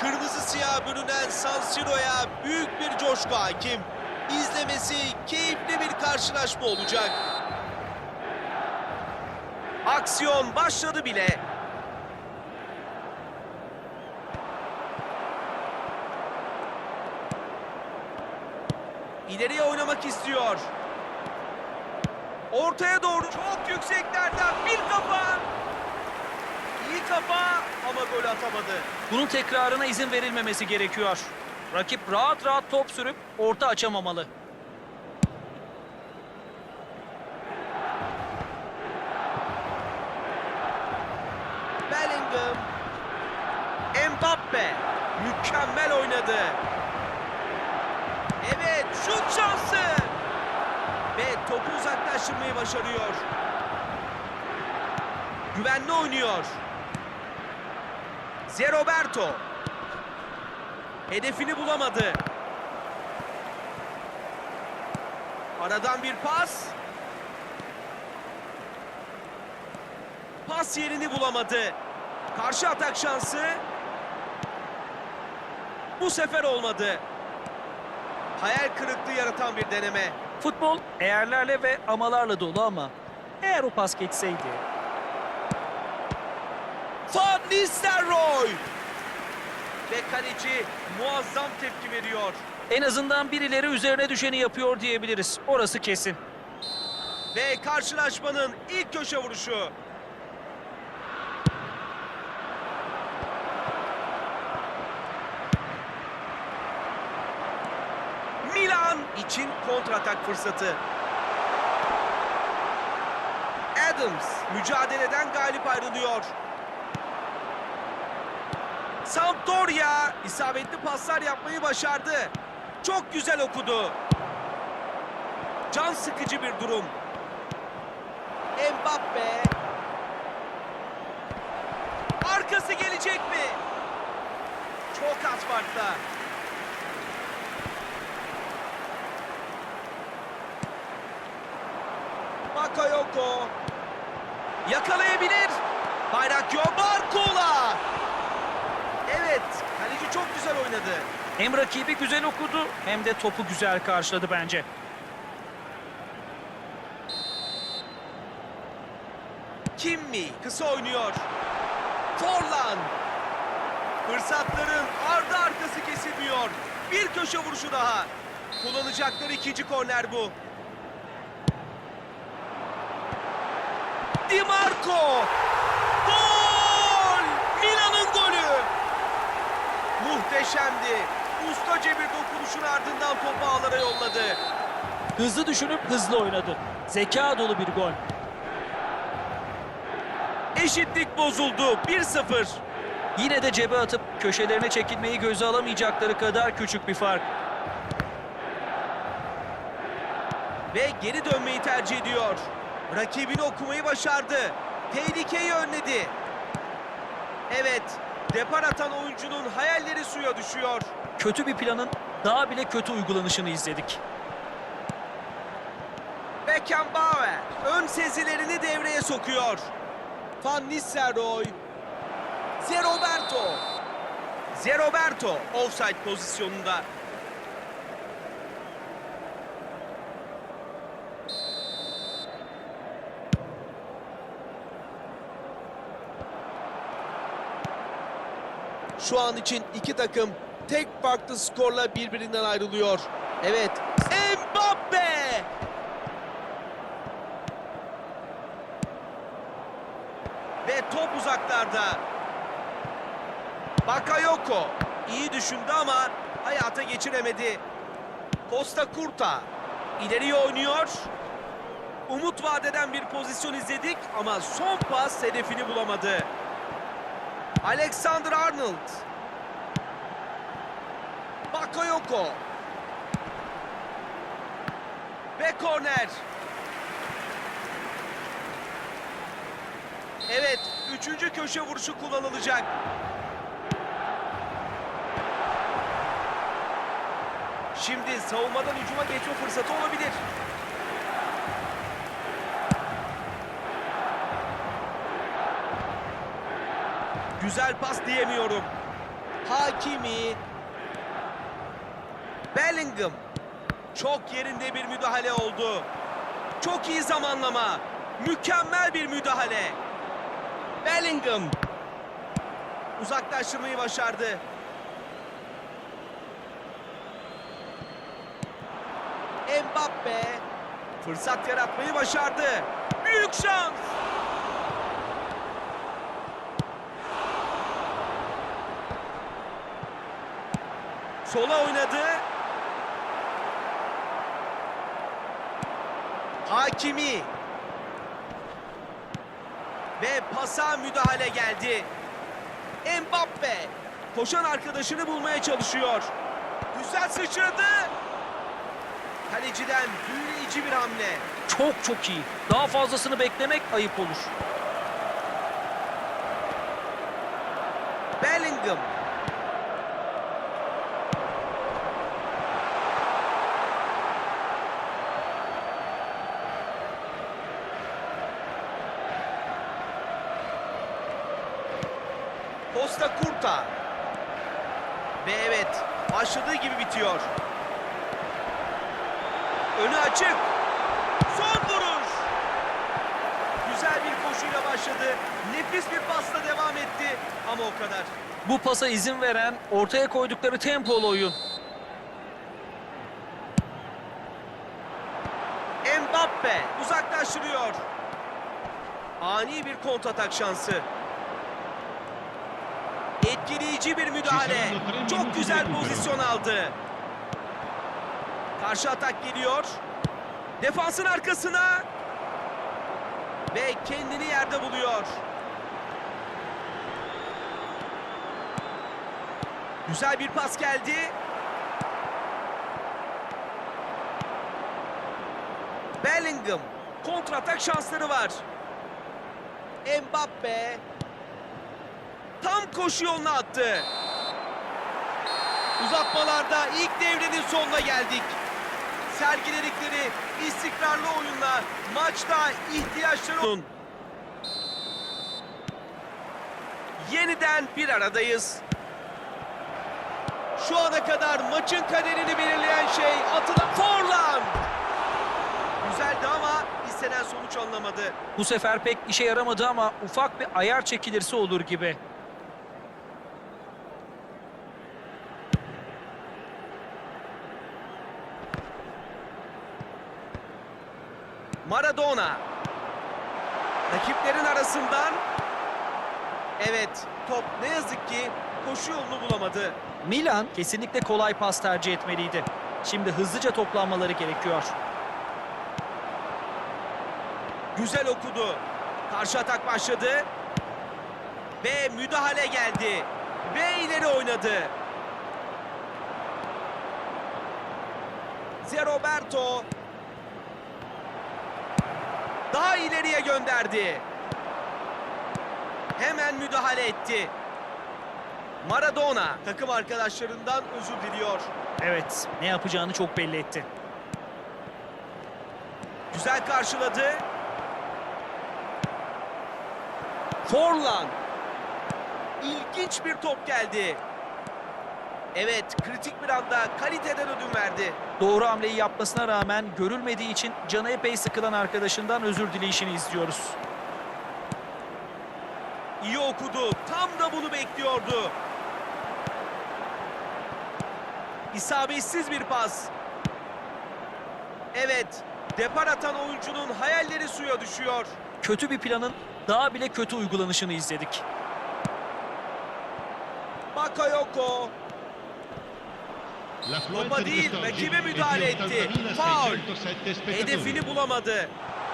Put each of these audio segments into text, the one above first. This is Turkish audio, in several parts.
Kırmızı siyah bürünen San Siro'ya büyük bir coşku hakim. İzlemesi keyifli bir karşılaşma olacak. Aksiyon başladı bile. İleriye oynamak istiyor. Ortaya doğru çok yükseklerden bir kafa. İyi kafa ama gol atamadı. Bunun tekrarına izin verilmemesi gerekiyor. Rakip rahat rahat top sürüp orta açamamalı. Bellingham. Mbappe. Mükemmel oynadı. Evet şut şansı. Ve topu uzaklaştırmayı başarıyor. Güvenli oynuyor. Zeroberto. Hedefini bulamadı. Aradan bir pas. Pas yerini bulamadı. Karşı atak şansı. Bu sefer olmadı. Hayal kırıklığı yaratan bir deneme. Futbol eğerlerle ve amalarla dolu ama eğer o pas geçseydi. Van Nistelrooy. Ve kaleci muazzam tepki veriyor. En azından birileri üzerine düşeni yapıyor diyebiliriz. Orası kesin. Ve karşılaşmanın ilk köşe vuruşu. Milan için kontratak fırsatı. Adams mücadeleden galip ayrılıyor. Sampdoria isabetli paslar yapmayı başardı. Çok güzel okudu. Can sıkıcı bir durum. Mbappe. Arkası gelecek mi? Çok az farkla. Bakayoko. Yakalayabilir. Bayrak yok. Barcola. Oynadı. Hem rakibi güzel okudu hem de topu güzel karşıladı bence. Kimmi kısa oynuyor. Forlan. Fırsatların ardı arkası kesilmiyor. Bir köşe vuruşu daha. Kullanacakları ikinci korner bu. Di Marco. Gol! Milan'ın golü. Muhteşemdi. Ustaca bir dokunuşun ardından topu ağlara yolladı. Hızlı düşünüp hızlı oynadı. Zeka dolu bir gol. Eşitlik bozuldu. 1-0. Yine de cebe atıp köşelerine çekilmeyi göze alamayacakları kadar küçük bir fark. ve geri dönmeyi tercih ediyor. Rakibini okumayı başardı. Tehlikeyi önledi. Evet, depar atan oyuncunun hayalleri suya düşüyor. Kötü bir planın daha bile kötü uygulanışını izledik. Beckenbauer ön sezilerini devreye sokuyor. Van Nistelrooy. Zeroberto. Zeroberto offside pozisyonunda. Şu an için iki takım tek farklı skorla birbirinden ayrılıyor. Evet, Mbappe! Ve top uzaklarda. Bakayoko iyi düşündü ama hayata geçiremedi. Costa Curta ileriye oynuyor. Umut vadeden bir pozisyon izledik ama son pas hedefini bulamadı. Alexander Arnold. Bakayoko. Ve korner. Evet, üçüncü köşe vuruşu kullanılacak. Şimdi savunmadan hücuma geçme fırsatı olabilir. Güzel pas diyemiyorum. Hakimi. Bellingham. Çok yerinde bir müdahale oldu. Çok iyi zamanlama. Mükemmel bir müdahale. Bellingham. Uzaklaştırmayı başardı. Mbappe. Fırsat yaratmayı başardı. Büyük şans. Sola oynadı. Hakimi. Ve pasa müdahale geldi. Mbappe. Koşan arkadaşını bulmaya çalışıyor. Güzel sıçradı. Kaleciden büyüleyici bir hamle. Çok çok iyi. Daha fazlasını beklemek ayıp olur. Bellingham. Costa Curta. Ve evet, başladığı gibi bitiyor. Önü açık. Son vuruş. Güzel bir koşuyla başladı. Nefis bir pasla devam etti. Ama o kadar. Bu pasa izin veren ortaya koydukları tempolu oyun. Mbappe uzaklaştırıyor. Ani bir kontratak şansı. Etkileyici bir müdahale. Çok güzel pozisyon aldı. Karşı atak geliyor. Defansın arkasına. Ve kendini yerde buluyor. Güzel bir pas geldi. Bellingham. Kontratak şansları var. Mbappe. Tam koşu yoluna attı. Uzatmalarda ilk devrenin sonuna geldik. Sergiledikleri istikrarlı oyunla maçta ihtiyaçları... Yeniden bir aradayız. Şu ana kadar maçın kaderini belirleyen şey atılan Forlan. Güzeldi ama istenen sonuç alınamadı. Bu sefer pek işe yaramadı ama ufak bir ayar çekilirse olur gibi. Maradona. Rakiplerin arasından Evet, top ne yazık ki koşu yolunu bulamadı. Milan kesinlikle kolay pas tercih etmeliydi. Şimdi hızlıca toplanmaları gerekiyor. Güzel okudu. Karşı atak başladı. Ve müdahale geldi. Ve ileri oynadı. Zé Roberto. Daha ileriye gönderdi. Hemen müdahale etti. Maradona takım arkadaşlarından özür diliyor. Evet, ne yapacağını çok belli etti. Güzel karşıladı. Forlan. İlginç bir top geldi. Evet, kritik bir anda kaliteden ödün verdi. Doğru hamleyi yapmasına rağmen görülmediği için canı epey sıkılan arkadaşından özür dileyişini izliyoruz. İyi okudu. Tam da bunu bekliyordu. İsabetsiz bir pas. Evet, depar atan oyuncunun hayalleri suya düşüyor. Kötü bir planın daha bile kötü uygulanışını izledik. Bakayoko. Topa değil, rakibe müdahale etti. Faul. Hedefini bulamadı.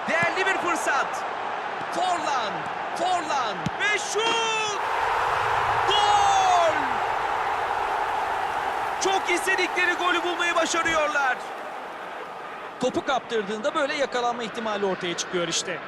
Değerli bir fırsat. Forlan, Forlan ve şut! Gol! Çok istedikleri golü bulmayı başarıyorlar. Topu kaptırdığında böyle yakalanma ihtimali ortaya çıkıyor işte.